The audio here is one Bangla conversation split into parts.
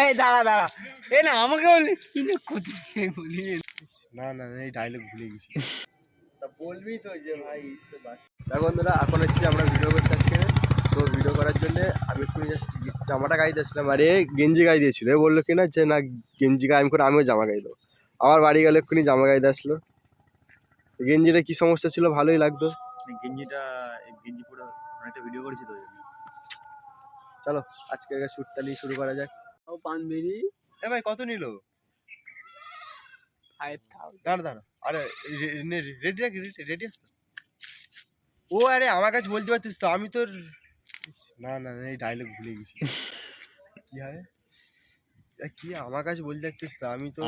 এই দাঁড়া দাঁড়া। এ না আমাকে বলি কি না বলি? না না না, এই ডায়লগ ভুলে গেছি। তা বলবি তো যে ভাই বন্ধুরা এখন এসেছি আমরা ভিডিও করতে তো ভিডিও করার জন্য আমি একটু জাস্ট জামাটা গাই দিয়েছিলাম। আরে গেঞ্জি গাই দিয়েছিল। এ বলল কি না যে না গেঞ্জি গায়ে আমি করে আমিও জামা গাই দেবো। আবার বাড়ি গেলে এক্ষুনি জামা গাই দিয়ে আসলো। গেঞ্জিটা কি সমস্যা ছিল? ভালোই লাগতো। গেঞ্জিটা এই গেঞ্জি পরে অনেকটা ভিডিও করেছি তো জন্য। চলো আজকে শ্যুট তালি শুরু করা যাক। ও পানবেরি এ ভাই কত নিল? ফাইভ থাউজেন্ড দাঁড়া দাঁড়া আরে রেডি রাখি রেডি আসতো ও আরে আমার কাছে বলতে পারতিস তো আমি তোর না না না, এই ডায়লগ ভুলে গেছি। কি হবে এ, কি আমার কাছে বলতে পারতিস তো আমি তো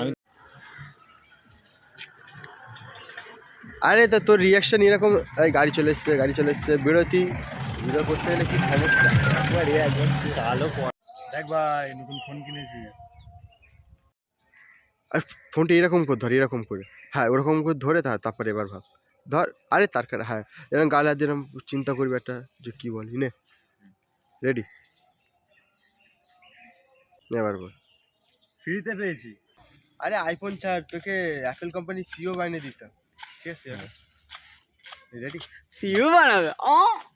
আরে তা তোর রিয়াকশন এরকম গাড়ি চলে এসছে গাড়ি চলে এসছে বেরোতি। ভিডিও করতে গেলে কি সমস্যা? একবার এ একবার সে। দেখ ভাই নতুন ফোন কিনেছি। আর ফোনটা এরকম করে ধর এরকম করে। হ্যাঁ ওরকম করে ধরে তা তারপরে এবার ভাব। ধর আরে তার হ্যাঁ এরকম গালে হাত এরকম চিন্তা করবি একটা যে কী বলি নে। রেডি এবার বল। ফ্রিতে পেয়েছি। আরে আইফোন চার তোকে অ্যাপেল কোম্পানি সিও বানিয়ে দিতাম। ঠিক আছে? রেডি সিউ বানাবে? ও সোজা ও রেডি আছে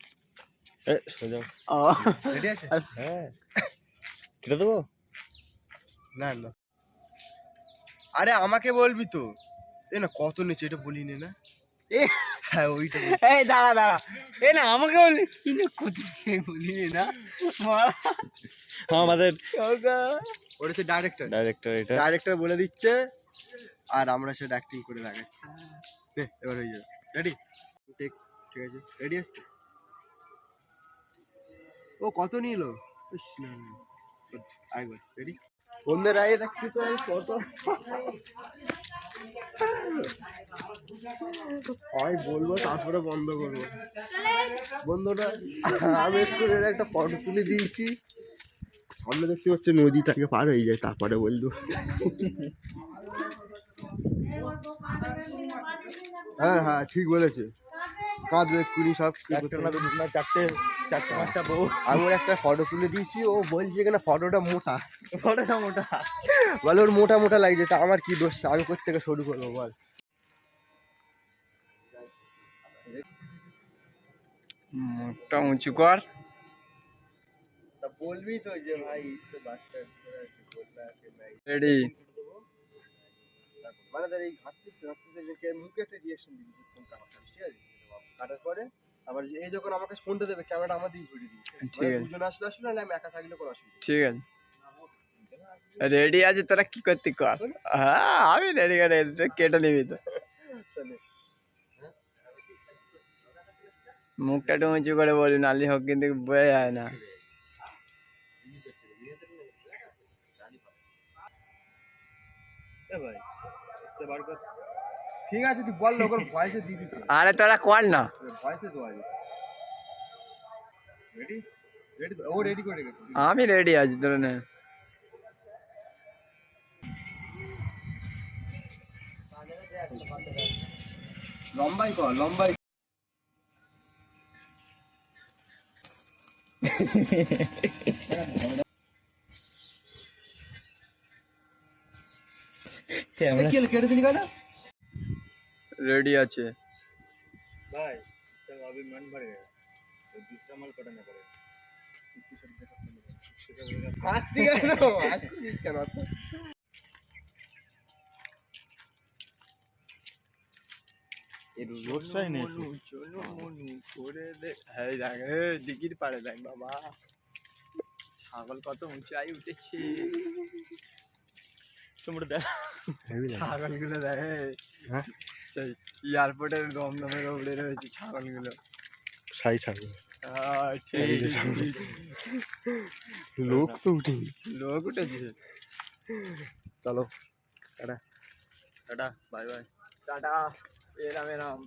হ্যাঁ কেটে দেবো? না না। আরে আমাকে বলবি তো। এ না কত নিচে এটা বলি নে? না এ হ্যাঁ ওইটা এই দাঁড়া দাঁড়া। এ না আমাকে বলি না বলি না? হ্যাঁ, আমাদের ওটা হচ্ছে ডাইরেক্টর ডাইরেক্টর এটা। ডাইরেক্টর বলে দিচ্ছে আর আমরা সেটা অ্যাক্টিং করে দেখাচ্ছি এবার হয়ে যাবে। রেডি ঠিক ঠিক আছে। রেডি আসছে? ও কত নিল? না। রেডি আমি বলব, তারপরে বন্ধ করব। বন্ধুরা, আমি একটু ফটো তুলে দিয়েছি। সামনে দেখতে হচ্ছে নদীটাকে পার হয়ে যায়, তারপরে বলব। হ্যাঁ হ্যাঁ ঠিক বলেছে। এক্ষুনি সব একটা না দুটো না চারটে চারটে পাঁচটা বউ। আমি ওর একটা ফটো তুলে দিয়েছি ও বলছে এখানে ফটোটা মোটা। ফটোটা মোটা। বলে ওর মোটা মোটা লাগছে তা আমার কি দোষ আমি কোথেকে শুরু করব বল। মুখটা উঁচু কর। তা বলবি তো যে ভাই বাচ্চা রেডি মানে ধর এই ঘাটতিস ঘাটতিস মুখে একটা রিয়েকশন দিবি যে ফোনটা ঠিক আছে? কাটার পরে আবার এই যখন আমাকে ফোনটা দেবে ক্যামেরাটা আমার দিকে ঘুরিয়ে দিবি। ঠিক আছে। দুজন আসলে আসলে আমি একা থাকলে কোনো অসুবিধা ঠিক আছে। রেডি আছে তোরা? কি করতে কর? হ্যাঁ আমি রেডি করে কেটে নিবি তো। মুখটা একটু উঁচু করে বলি নালি হোক কিন্তু বোঝা যায় না। ভাই বুঝতে বার কর ঠিক আছে তুই বল লোকের ভয়েসে দিতে আরে তোরা কর না। ভয়েসে যাবে। রেডি রেডি ও রেডি করে রেখেছে। আমি রেডি আছি তোরা নে। লম্বাই কর লম্বাই। ক্যামেরা কেটে দিলি কেন? রেডি আছে भाई चल अभी मन भर गया तो दूसरा माल कटाना पड़ेगा হাসতি কেন হাসতিস কেন অত? রোডটাই নেই মনু, চলো মনু, করে দে। এই দেখ, এই দিঘির পাড়ে দেখ বাবা ছাগল কত উঁচাই উঠেছে তোমরা দেখ ছাগল গুলো দেখ এই। হ্যাঁ? সেই এয়ারপোর্টের দমদমের উপরে রয়েছে ছাগলগুলো। সাই ছাগল। লোক তো উঠে লোক উঠেছে। চলো টাটা বাই বাই। টাটা এরাম এরাম।